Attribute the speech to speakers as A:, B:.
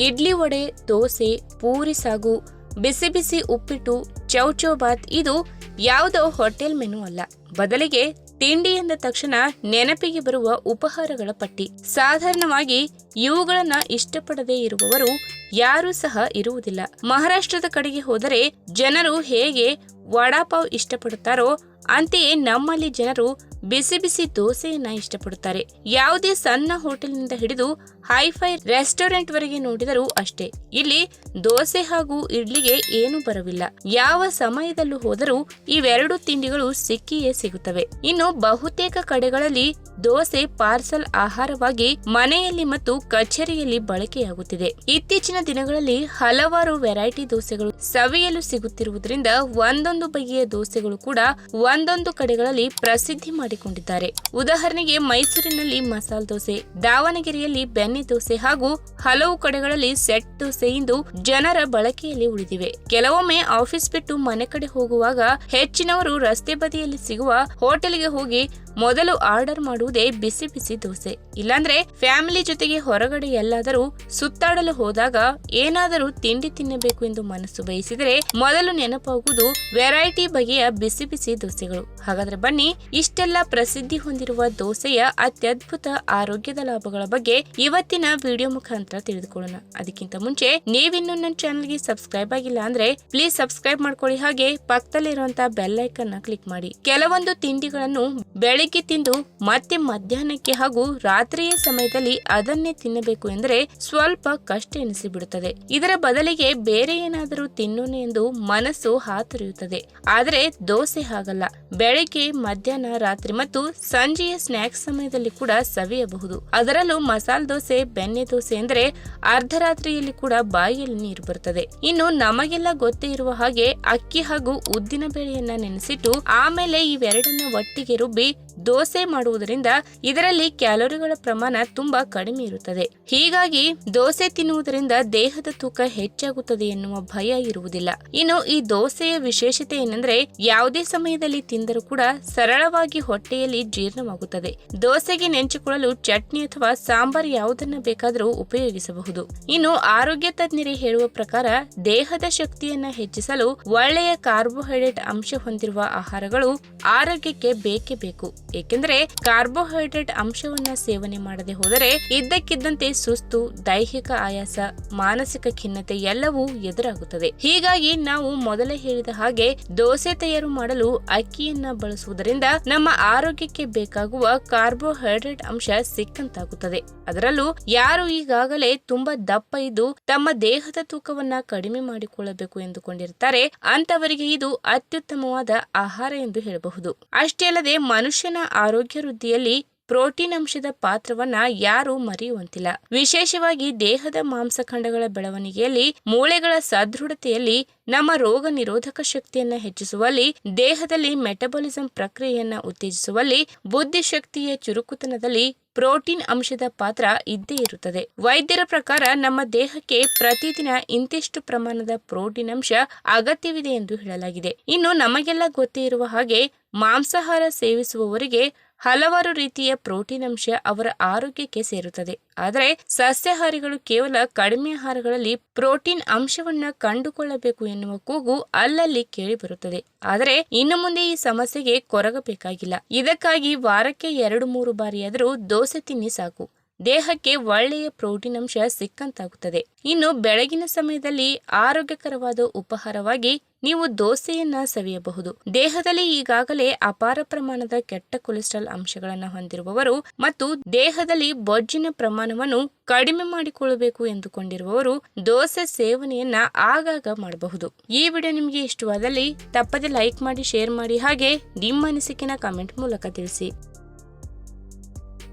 A: ಇಡ್ಲಿ ವಡೆ, ದೋಸೆ, ಪೂರಿ ಸಾಗು, ಬಿಸಿ ಬಿಸಿ ಉಪ್ಪಿಟ್ಟು, ಚೌಚೌ ಬಾತ್ ಇದು ಯಾವುದೋ ಹೋಟೆಲ್ ಮೆನು ಅಲ್ಲ. ಬದಲಿಗೆ ತಿಂಡಿ ಎಂದ ತಕ್ಷಣ ನೆನಪಿಗೆ ಬರುವ ಉಪಹಾರಗಳ ಪಟ್ಟಿ. ಸಾಧಾರಣವಾಗಿ ಇವುಗಳನ್ನ ಇಷ್ಟಪಡದೇ ಇರುವವರು ಯಾರೂ ಸಹ ಇರುವುದಿಲ್ಲ. ಮಹಾರಾಷ್ಟ್ರದ ಕಡೆಗೆ ಹೋದರೆ ಜನರು ಹೇಗೆ ವಡಾಪಾವ್ ಇಷ್ಟಪಡುತ್ತಾರೋ ಅಂತೆಯೇ ನಮ್ಮಲ್ಲಿ ಜನರು ಬಿಸಿ ಬಿಸಿ ದೋಸೆಯನ್ನ ಇಷ್ಟಪಡುತ್ತಾರೆ. ಯಾವುದೇ ಸಣ್ಣ ಹೋಟೆಲ್ನಿಂದ ಹಿಡಿದು ಹೈಫೈ ರೆಸ್ಟೋರೆಂಟ್ ವರೆಗೆ ನೋಡಿದರೂ ಅಷ್ಟೇ. ಇಲ್ಲಿ ದೋಸೆ ಹಾಗೂ ಇಡ್ಲಿಗೆ ಏನು ಬರವಿಲ್ಲ. ಯಾವ ಸಮಯದಲ್ಲೂ ಹೋದರೂ ಇವೆರಡು ತಿಂಡಿಗಳು ಸಿಕ್ಕಿಯೇ ಸಿಗುತ್ತವೆ. ಇನ್ನು ಬಹುತೇಕ ಕಡೆಗಳಲ್ಲಿ ದೋಸೆ ಪಾರ್ಸಲ್ ಆಹಾರವಾಗಿ ಮನೆಯಲ್ಲಿ ಮತ್ತು ಕಚೇರಿಯಲ್ಲಿ ಬಳಕೆಯಾಗುತ್ತಿದೆ. ಇತ್ತೀಚಿನ ದಿನಗಳಲ್ಲಿ ಹಲವಾರು ವೆರೈಟಿ ದೋಸೆಗಳು ಸವಿಯಲು ಸಿಗುತ್ತಿರುವುದರಿಂದ ಒಂದೊಂದು ಬಗೆಯ ದೋಸೆಗಳು ಕೂಡ ಒಂದೊಂದು ಕಡೆಗಳಲ್ಲಿ ಪ್ರಸಿದ್ಧಿ ಮಾಡಿಕೊಂಡಿದ್ದಾರೆ. ಉದಾಹರಣೆಗೆ ಮೈಸೂರಿನಲ್ಲಿ ಮಸಾಲ ದೋಸೆ, ದಾವಣಗೆರೆಯಲ್ಲಿ ಬೆಣ್ಣೆ ದೋಸೆ ಹಾಗೂ ಹಲವು ಕಡೆಗಳಲ್ಲಿ ಸೆಟ್ ದೋಸೆ ಇಂದು ಜನರ ಬಳಕೆಯಲ್ಲಿ ಉಳಿದಿವೆ. ಕೆಲವೊಮ್ಮೆ ಆಫೀಸ್ ಬಿಟ್ಟು ಮನೆ ಕಡೆ ಹೋಗುವಾಗ ಹೆಚ್ಚಿನವರು ರಸ್ತೆ ಬದಿಯಲ್ಲಿ ಸಿಗುವ ಹೋಟೆಲ್ಗೆ ಹೋಗಿ ಮೊದಲು ಆರ್ಡರ್ ಮಾಡುವುದೇ ಬಿಸಿ ಬಿಸಿ ದೋಸೆ. ಇಲ್ಲಾಂದ್ರೆ ಫ್ಯಾಮಿಲಿ ಜೊತೆಗೆ ಹೊರಗಡೆ ಎಲ್ಲಾದರೂ ಸುತ್ತಾಡಲು ಹೋದಾಗ ಏನಾದರೂ ತಿಂಡಿ ತಿನ್ನಬೇಕು ಎಂದು ಮನಸ್ಸು ಬಯಸಿದರೆ ಮೊದಲು ನೆನಪಾಗುವುದು ವೆರೈಟಿ ಬಗೆಯ ಬಿಸಿ ಬಿಸಿ ದೋಸೆಗಳು. ಹಾಗಾದ್ರೆ ಬನ್ನಿ, ಇಷ್ಟೆಲ್ಲ ಪ್ರಸಿದ್ಧಿ ಹೊಂದಿರುವ ದೋಸೆಯ ಅತ್ಯದ್ಭುತ ಆರೋಗ್ಯದ ಲಾಭಗಳ ಬಗ್ಗೆ ಇವತ್ತಿನ ವಿಡಿಯೋ ಮುಖಾಂತರ ತಿಳಿದುಕೊಳ್ಳೋಣ. ಅದಕ್ಕಿಂತ ಮುಂಚೆ ನೀವಿನ್ನೂ ನನ್ನ ಚಾನಲ್ಗೆ ಸಬ್ಸ್ಕ್ರೈಬ್ ಆಗಿಲ್ಲ ಅಂದ್ರೆ ಪ್ಲೀಸ್ ಸಬ್ಸ್ಕ್ರೈಬ್ ಮಾಡ್ಕೊಳ್ಳಿ. ಹಾಗೆ ಪಕ್ಕದಲ್ಲಿರುವಂತಹ ಬೆಲ್ ಐಕನ್ನ ಕ್ಲಿಕ್ ಮಾಡಿ. ಕೆಲವೊಂದು ತಿಂಡಿಗಳನ್ನು ಬೆಳಿಗ್ಗೆ ತಿಂದು ಮತ್ತೆ ಮಧ್ಯಾಹ್ನಕ್ಕೆ ಹಾಗೂ ರಾತ್ರಿಯ ಸಮಯದಲ್ಲಿ ಅದನ್ನೇ ತಿನ್ನಬೇಕು ಎಂದರೆ ಸ್ವಲ್ಪ ಕಷ್ಟ ಎನಿಸಿಬಿಡುತ್ತದೆ. ಇದರ ಬದಲಿಗೆ ಬೇರೆ ಏನಾದರೂ ತಿನ್ನೋಣ ಎಂದು ಮನಸ್ಸು ಹಾತೊರೆಯುತ್ತದೆ. ಆದರೆ ದೋಸೆ ಹಾಗಲ್ಲ. ಬೆಳಿಗ್ಗೆ, ಮಧ್ಯಾಹ್ನ, ರಾತ್ರಿ ಮತ್ತು ಸಂಜೆಯ ಸ್ನಾಕ್ಸ್ ಸಮಯದಲ್ಲಿ ಕೂಡ ಸವಿಯಬಹುದು. ಅದರಲ್ಲೂ ಮಸಾಲ ದೋಸೆ, ಬೆಣ್ಣೆ ದೋಸೆ ಎಂದರೆ ಅರ್ಧರಾತ್ರಿಯಲ್ಲಿ ಕೂಡ ಬಾಯಿಯಲ್ಲಿ ನೀರು ಬರುತ್ತದೆ. ಇನ್ನು ನಮಗೆಲ್ಲ ಗೊತ್ತೇ ಇರುವ ಹಾಗೆ ಅಕ್ಕಿ ಹಾಗೂ ಉದ್ದಿನ ಬೇಳೆಯನ್ನ ನೆನೆಸಿಟ್ಟು ಆಮೇಲೆ ಇವೆರಡನ್ನ ಒಟ್ಟಿಗೆ ರುಬ್ಬಿ ದೋಸೆ ಮಾಡುವುದರಿಂದ ಇದರಲ್ಲಿ ಕ್ಯಾಲೋರಿಗಳ ಪ್ರಮಾಣ ತುಂಬಾ ಕಡಿಮೆ ಇರುತ್ತದೆ. ಹೀಗಾಗಿ ದೋಸೆ ತಿನ್ನುವುದರಿಂದ ದೇಹದ ತೂಕ ಹೆಚ್ಚಾಗುತ್ತದೆ ಎನ್ನುವ ಭಯ ಇರುವುದಿಲ್ಲ. ಇನ್ನು ಈ ದೋಸೆಯ ವಿಶೇಷತೆ ಏನಂದ್ರೆ ಯಾವುದೇ ಸಮಯದಲ್ಲಿ ತಿಂದರೂ ಕೂಡ ಸರಳವಾಗಿ ಹೊಟ್ಟೆಯಲ್ಲಿ ಜೀರ್ಣವಾಗುತ್ತದೆ. ದೋಸೆಗೆ ನೆಂಚಿಕೊಳ್ಳಲು ಚಟ್ನಿ ಅಥವಾ ಸಾಂಬಾರ್ ಯಾವುದನ್ನ ಬೇಕಾದರೂ ಉಪಯೋಗಿಸಬಹುದು. ಇನ್ನು ಆರೋಗ್ಯ ತಜ್ಞರೇ ಹೇಳುವ ಪ್ರಕಾರ ದೇಹದ ಶಕ್ತಿಯನ್ನ ಹೆಚ್ಚಿಸಲು ಒಳ್ಳೆಯ ಕಾರ್ಬೋಹೈಡ್ರೇಟ್ ಅಂಶ ಹೊಂದಿರುವ ಆಹಾರಗಳು ಆರೋಗ್ಯಕ್ಕೆ ಬೇಕೇ ಬೇಕು. ಏಕೆಂದರೆ ಕಾರ್ಬೋಹೈಡ್ರೇಟ್ ಅಂಶವನ್ನ ಸೇವನೆ ಮಾಡದೆ ಹೋದರೆ ಇದ್ದಕ್ಕಿದ್ದಂತೆ ಸುಸ್ತು, ದೈಹಿಕ ಆಯಾಸ, ಮಾನಸಿಕ ಖಿನ್ನತೆ ಎಲ್ಲವೂ ಎದುರಾಗುತ್ತದೆ. ಹೀಗಾಗಿ ನಾವು ಮೊದಲೇ ಹೇಳಿದ ಹಾಗೆ ದೋಸೆ ತಯಾರು ಮಾಡಲು ಅಕ್ಕಿಯನ್ನ ಬಳಸುವುದರಿಂದ ನಮ್ಮ ಆರೋಗ್ಯಕ್ಕೆ ಬೇಕಾಗುವ ಕಾರ್ಬೋಹೈಡ್ರೇಟ್ ಅಂಶ ಸಿಕ್ಕಂತಾಗುತ್ತದೆ. ಅದರಲ್ಲೂ ಯಾರು ಈಗಾಗಲೇ ತುಂಬಾ ದಪ್ಪ ಇದ್ದು ತಮ್ಮ ದೇಹದ ತೂಕವನ್ನ ಕಡಿಮೆ ಮಾಡಿಕೊಳ್ಳಬೇಕು ಎಂದುಕೊಂಡಿರುತ್ತಾರೆ ಅಂತವರಿಗೆ ಇದು ಅತ್ಯುತ್ತಮವಾದ ಆಹಾರ ಎಂದು ಹೇಳಬಹುದು. ಅಷ್ಟೇ ಅಲ್ಲದೆ ಮನುಷ್ಯನ ಆರೋಗ್ಯ ವೃದ್ಧಿಯಲ್ಲಿ ಪ್ರೋಟೀನ್ ಅಂಶದ ಪಾತ್ರವನ್ನ ಯಾರೂ ಮರೆಯುವಂತಿಲ್ಲ. ವಿಶೇಷವಾಗಿ ದೇಹದ ಮಾಂಸಖಂಡಗಳ ಬೆಳವಣಿಗೆಯಲ್ಲಿ, ಮೂಳೆಗಳ ಸದೃಢತೆಯಲ್ಲಿ, ನಮ್ಮ ರೋಗ ನಿರೋಧಕ ಶಕ್ತಿಯನ್ನ ಹೆಚ್ಚಿಸುವಲ್ಲಿ, ದೇಹದಲ್ಲಿ ಮೆಟಬಾಲಿಸಂ ಪ್ರಕ್ರಿಯೆಯನ್ನು ಉತ್ತೇಜಿಸುವಲ್ಲಿ ಬುದ್ಧಿಶಕ್ತಿಯ ಚುರುಕುತನದಲ್ಲಿ ಪ್ರೋಟೀನ್ ಅಂಶದ ಪಾತ್ರ ಇದ್ದೇ ಇರುತ್ತದೆ. ವೈದ್ಯರ ಪ್ರಕಾರ ನಮ್ಮ ದೇಹಕ್ಕೆ ಪ್ರತಿದಿನ ಇಂತಿಷ್ಟು ಪ್ರಮಾಣದ ಪ್ರೋಟೀನ್ ಅಂಶ ಅಗತ್ಯವಿದೆ ಎಂದು ಹೇಳಲಾಗಿದೆ. ಇನ್ನು ನಮಗೆಲ್ಲ ಗೊತ್ತೇ ಇರುವ ಹಾಗೆ ಮಾಂಸಾಹಾರ ಸೇವಿಸುವವರಿಗೆ ಹಲವಾರು ರೀತಿಯ ಪ್ರೋಟೀನ್ ಅಂಶ ಅವರ ಆರೋಗ್ಯಕ್ಕೆ ಸೇರುತ್ತದೆ. ಆದರೆ ಸಸ್ಯಾಹಾರಿಗಳು ಕೇವಲ ಕಡಿಮೆ ಆಹಾರಗಳಲ್ಲಿ ಪ್ರೋಟೀನ್ ಅಂಶವನ್ನ ಕಂಡುಕೊಳ್ಳಬೇಕು ಎನ್ನುವ ಕೂಗು ಅಲ್ಲಲ್ಲಿ ಕೇಳಿಬರುತ್ತದೆ. ಆದರೆ ಇನ್ನು ಮುಂದೆ ಈ ಸಮಸ್ಯೆಗೆ ಕೊರಗಬೇಕಾಗಿಲ್ಲ. ಇದಕ್ಕಾಗಿ ವಾರಕ್ಕೆ ಎರಡು ಮೂರು ಬಾರಿಯಾದರೂ ದೋಸೆ ತಿನ್ನಿ ಸಾಕು. ದೇಹಕ್ಕೆ ಒಳ್ಳೆಯ ಪ್ರೋಟೀನ್ ಅಂಶ ಸಿಕ್ಕಂತಾಗುತ್ತದೆ. ಇನ್ನು ಬೆಳಗಿನ ಸಮಯದಲ್ಲಿ ಆರೋಗ್ಯಕರವಾದ ಉಪಹಾರವಾಗಿ ನೀವು ದೋಸೆಯನ್ನ ಸವಿಯಬಹುದು. ದೇಹದಲ್ಲಿ ಈಗಾಗಲೇ ಅಪಾರ ಪ್ರಮಾಣದ ಕೆಟ್ಟ ಕೊಲೆಸ್ಟ್ರಾಲ್ ಅಂಶಗಳನ್ನು ಹೊಂದಿರುವವರು ಮತ್ತು ದೇಹದಲ್ಲಿ ಬೊಜ್ಜಿನ ಪ್ರಮಾಣವನ್ನು ಕಡಿಮೆ ಮಾಡಿಕೊಳ್ಳಬೇಕು ಎಂದುಕೊಂಡಿರುವವರು ದೋಸೆ ಸೇವನೆಯನ್ನ ಆಗಾಗ ಮಾಡಬಹುದು. ಈ ವಿಡಿಯೋ ನಿಮಗೆ ಇಷ್ಟವಾದಲ್ಲಿ ತಪ್ಪದೆ ಲೈಕ್ ಮಾಡಿ, ಶೇರ್ ಮಾಡಿ ಹಾಗೆ ನಿಮ್ಮ ಅನಿಸಿಕೆನ ಕಮೆಂಟ್ ಮೂಲಕ ತಿಳಿಸಿ.